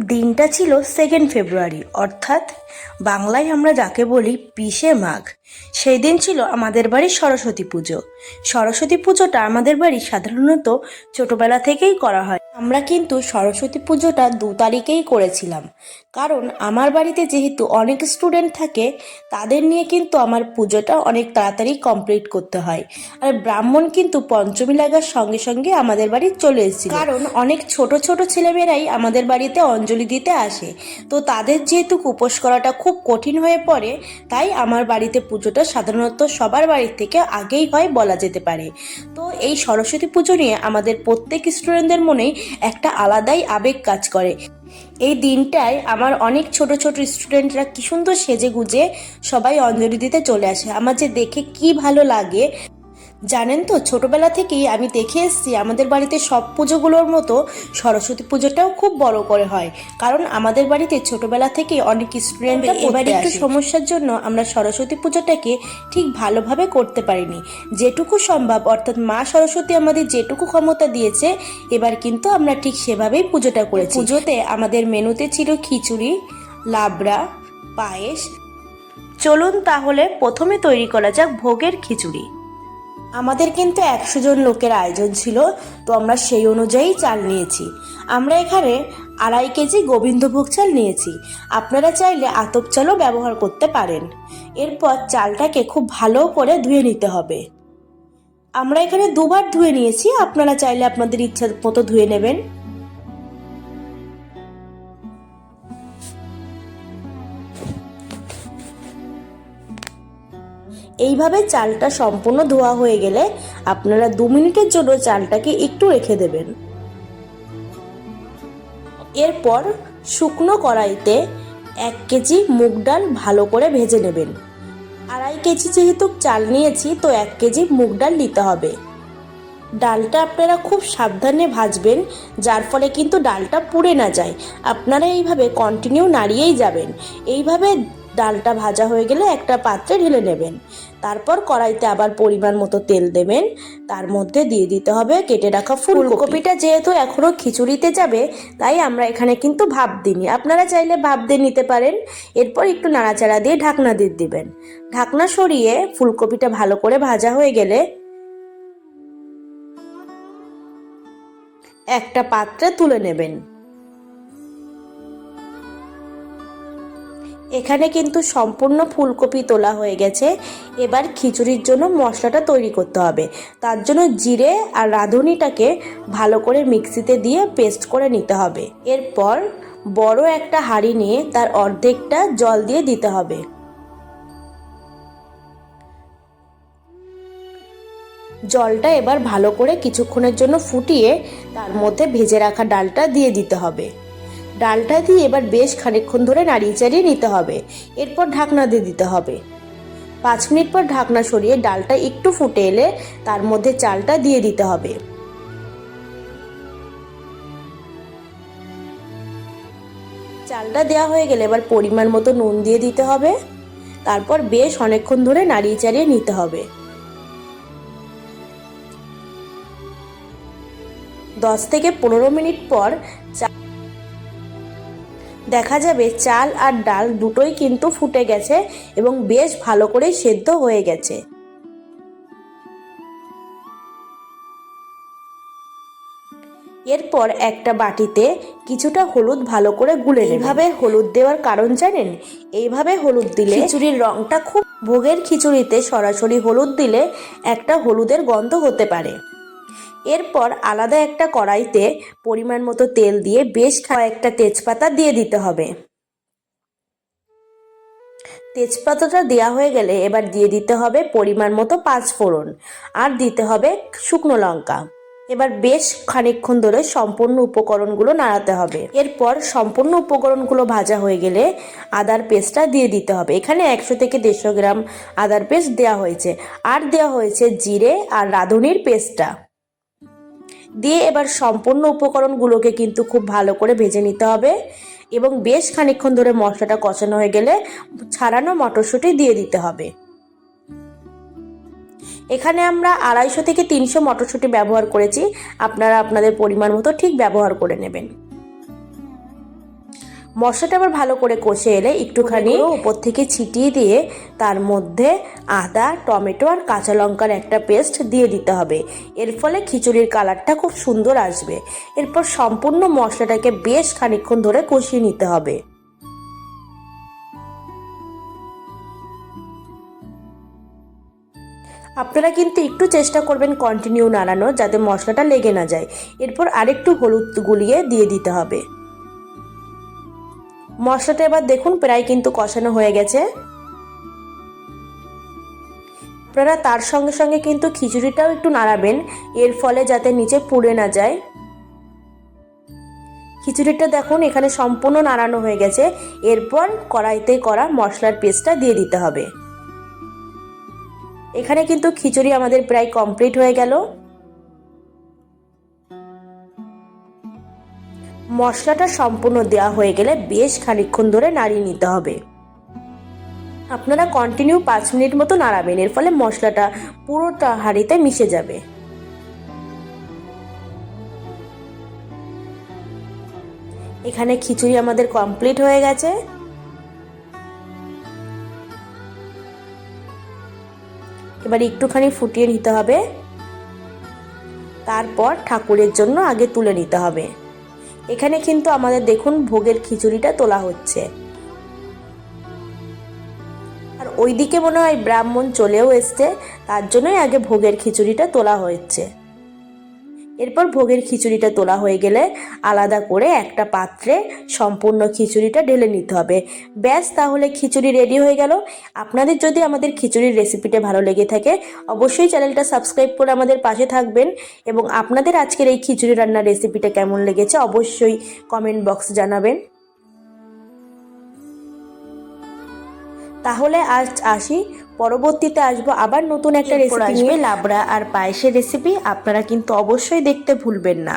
দিনটা ছিল second February অর্থাৎ বাংলায় আমরা যাকে বলি পিসে মাঘ। সেই দিন ছিল আমাদের বাড়ির সরস্বতী পুজো। সরস্বতী পুজোটা আমাদের বাড়ি সাধারণত ছোটবেলা থেকেই করা হয়। আমরা কিন্তু সরস্বতী পুজোটা দু তারিখেই করেছিলাম। কারণ আমার বাড়িতে যেহেতু অনেক স্টুডেন্ট থাকে, তাদের নিয়ে কিন্তু আমার পুজোটা অনেক তাড়াতাড়ি কমপ্লিট করতে হয়। আর ব্রাহ্মণ কিন্তু পঞ্চমী লাগার সঙ্গে সঙ্গে আমাদের বাড়ি চলে এসেছিল। কারণ অনেক ছোট ছোট ছেলেমেয়েরাই আমাদের বাড়িতে অঞ্জলি দিতে আসে। তো তাদের যেহেতু উপোস করাটা খুব কঠিন হয়ে পড়ে, তাই আমার বাড়িতে পুজোটা সাধারণত সবার বাড়ির থেকে আগেই হয় বলা যেতে পারে। তো এই সরস্বতী পুজো নিয়ে আমাদের প্রত্যেক স্টুডেন্টদের মনেই একটা আলাদাই আবেগ কাজ করে। এই দিনটায় আমার অনেক ছোট ছোট স্টুডেন্টরা কি সুন্দর সেজে গুজে সবাই অঞ্জলি দিতে চলে আসে। আমার যে দেখে কি ভালো লাগে জানেন তো ছোটবেলা থেকেই আমি দেখে এসেছি আমাদের বাড়িতে সব পুজোগুলোর মতো সরস্বতী পুজোটাও খুব বড় করে হয়। কারণ আমাদের বাড়িতে ছোটবেলা থেকেই অনেক স্টুডেন্ট এবার একটু সমস্যার জন্য আমরা সরস্বতী পুজোটাকে ঠিক ভালোভাবে করতে পারিনি। যেটুকু সম্ভব অর্থাৎ মা সরস্বতী আমাদের যেটুকু ক্ষমতা দিয়েছে এবার কিন্তু আমরা ঠিক সেভাবেই পুজোটা করেছি। পুজোতে আমাদের মেনুতে ছিল খিচুড়ি লাবড়া পায়েস। চলুন তাহলে প্রথমে তৈরি করা যাক ভোগের খিচুড়ি। আমাদের কিন্তু একশো জন লোকের আয়োজন ছিল, তো আমরা সেই অনুযায়ী চাল নিয়েছি। আমরা এখানে আড়াই কেজি গোবিন্দভোগ চাল নিয়েছি। আপনারা চাইলে আতপ চালও ব্যবহার করতে পারেন। এরপর চালটাকে খুব ভালো করে ধুয়ে নিতে হবে। আমরা এখানে দুবার ধুয়ে নিয়েছি, আপনারা চাইলে আপনাদের ইচ্ছা মতো ধুয়ে নেবেন। এইভাবে চালটা সম্পূর্ণ ধোয়া হয়ে গেলে আপনারা দু মিনিটের জন্য চালটাকে একটু রেখে দেবেন। এরপর শুকনো কড়াইতে এক কেজি মুগ ডাল ভালো করে ভেজে নেবেন। আড়াই কেজি যেহেতু চাল নিয়েছি, তো এক কেজি মুগ ডাল নিতে হবে। ডালটা আপনারা খুব সাবধানে ভাজবেন, যার ফলে কিন্তু ডালটা পুড়ে না যায়। আপনারা এইভাবে কন্টিনিউ নাড়িয়েই যাবেন। এইভাবে ডালটা ভাজা হয়ে গেলে একটা পাত্রে ঢেলে নেবেন। তারপর কড়াইতে আবার পরিমাণ মতো তেল দেবেন। তার মধ্যে দিয়ে দিতে হবে কেটে রাখা ফুলকপিটা যেহেতু এখনও খিচুড়িতে যাবে, তাই আমরা এখানে কিন্তু ভাপ দিইনি। আপনারা চাইলে ভাপ দিয়ে নিতে পারেন। এরপর একটু নাড়াচাড়া দিয়ে ঢাকনা দিয়ে দিবেন। ঢাকনা সরিয়ে ফুলকপিটা ভালো করে ভাজা হয়ে গেলে একটা পাত্রে তুলে নেবেন। এখানে কিন্তু সম্পূর্ণ ফুলকপি তোলা হয়ে গেছে। এবার খিচুড়ির জন্য মশলাটা তৈরি করতে হবে। তার জন্য জিরে আর রাঁধুনিটাকে ভালো করে মিক্সিতে দিয়ে পেস্ট করে নিতে হবে। এরপর বড় একটা হাঁড়ি নিয়ে তার অর্ধেকটা জল দিয়ে দিতে হবে। জলটা এবার ভালো করে কিছুক্ষণের জন্য ফুটিয়ে তার মধ্যে ভেজে রাখা ডালটা দিয়ে দিতে হবে। ডালটা দিয়ে এবার বেশ খানিকক্ষণ ধরে নাড়িয়ে চাড়িয়ে নিতে হবে। এরপর ঢাকনা দিয়ে দিতে হবে। পাঁচ মিনিট পর ঢাকনা সরিয়ে ডালটা একটু ফুটে এলে তার মধ্যে চালটা দিয়ে দিতে হবে। চালটা দেওয়া হয়ে গেলে এবার পরিমাণ মতো নুন দিয়ে দিতে হবে। তারপর বেশ অনেকক্ষণ ধরে নাড়িয়ে চাড়িয়ে নিতে হবে। দশ থেকে পনেরো মিনিট পর দেখা যাবে চাল আর ডাল দুটোই কিন্তু ফুটে গেছে এবং বেশ ভালো করে সেদ্ধ হয়ে গেছে। এরপর একটা বাটিতে কিছুটা হলুদ ভালো করে গুলে এইভাবে হলুদ দেওয়ার কারণ জানেন? এইভাবে হলুদ দিলে খিচুড়ির রংটা খুব ভোগের খিচুড়িতে সরাসরি হলুদ দিলে একটা হলুদের গন্ধ হতে পারে। এরপর আলাদা একটা কড়াইতে পরিমাণ মতো তেল দিয়ে বেশ কয়েকটা তেজপাতা দিয়ে দিতে হবে। তেজপাতাটা দেওয়া হয়ে গেলে এবার দিয়ে দিতে হবে পরিমাণ মতো পাঁচ ফোড়ন আর দিতে হবে শুকনো লঙ্কা। এবার বেশ খানিকক্ষণ ধরে সম্পূর্ণ উপকরণগুলো নাড়াতে হবে। এরপর সম্পূর্ণ উপকরণগুলো ভাজা হয়ে গেলে আদার পেস্টটা দিয়ে দিতে হবে। এখানে একশো থেকে দেড়শো গ্রাম আদার পেস্ট দেওয়া হয়েছে। আর দেওয়া হয়েছে জিরে আর রাঁধুনির পেস্টটা। দিয়ে এবার সম্পূর্ণ উপকরণগুলোকে কিন্তু খুব ভালো করে ভেজে নিতে হবে এবং বেশ খানিকক্ষণ ধরে মশলাটা কষানো হয়ে গেলে ছাড়ানো মটরশুঁটি দিয়ে দিতে হবে। এখানে আমরা আড়াইশো থেকে তিনশো মটরশুঁটি ব্যবহার করেছি। আপনারা আপনাদের পরিমাণ মতো ঠিক ব্যবহার করে নেবেন। মশলাটা আবার ভালো করে কষে এলে একটুখানি উপর থেকে ছিটিয়ে দিয়ে তার মধ্যে আদা টমেটো আর কাঁচা লঙ্কার একটা পেস্ট দিয়ে দিতে হবে। এর ফলে খিচুড়ির কালারটা খুব সুন্দর আসবে। এরপর সম্পূর্ণ মশলাটাকে বেশ খানিকক্ষণ ধরে কষিয়ে নিতে হবে। আপনারা কিন্তু একটু চেষ্টা করবেন কন্টিনিউ নাড়ানোর যাতে মশলাটা লেগে না যায়। এরপর আরেকটু হলুদ গুলিয়ে দিয়ে দিতে হবে। মশলাটা এবার দেখুন, প্রায় কিন্তু কষানো হয়ে গেছে। আপনারা তার সঙ্গে সঙ্গে কিন্তু খিচুড়িটাও একটু নাড়াবেন, এর ফলে যাতে নিচে পুড়ে না যায়। খিচুড়িটা দেখুন, এখানে সম্পূর্ণ নাড়ানো হয়ে গেছে। এরপর কড়াইতে করা মশলার পেস্টটা দিয়ে দিতে হবে। এখানে কিন্তু খিচুড়ি আমাদের প্রায় কমপ্লিট হয়ে গেল। মশলাটা সম্পূর্ণ দেওয়া হয়ে গেলে বেশ খানিকক্ষণ ধরে নাড়িয়ে নিতে হবে। আপনারা কন্টিনিউ পাঁচ মিনিট মতো নাড়াবেন, এর ফলে মশলাটা পুরোটা হাঁড়িতে মিশে যাবে। এখানে খিচুড়ি আমাদের কমপ্লিট হয়ে গেছে। এবার একটুখানি ফুটিয়ে নিতে হবে। তারপর ঠাকুরের জন্য আগে তুলে নিতে হবে। এখানে কিন্তু আমাদের দেখুন ভোগের খিচুড়িটা তোলা হচ্ছে। আর ওইদিকে মনে হয় ব্রাহ্মণ চলেও এসছে, তার জন্যই আগে ভোগের খিচুড়িটা তোলা হয়েছে। এরপর ভোগের খিচুড়িটা তোলা হয়ে গেলে আলাদা করে একটা পাত্রে সম্পূর্ণ খিচুড়িটা ঢেলে নিতে হবে। ব্যাস, তাহলে খিচুড়ি রেডি হয়ে গেল। আপনাদের যদি আমাদের খিচুড়ির রেসিপিটা ভালো লেগে থাকে, অবশ্যই চ্যানেলটা সাবস্ক্রাইব করে আমাদের পাশে থাকবেন এবং আপনাদের আজকের এই খিচুড়ি রান্নার রেসিপিটা কেমন লেগেছে অবশ্যই কমেন্ট বক্স জানাবেন। তাহলে আজ আসি। পরবর্তীতে আসব আবার নতুন একটা রেসিপি নিয়ে লাবড়া আর পায়েসের রেসিপি আপনারা কিন্তু অবশ্যই দেখতে ভুলবেন না।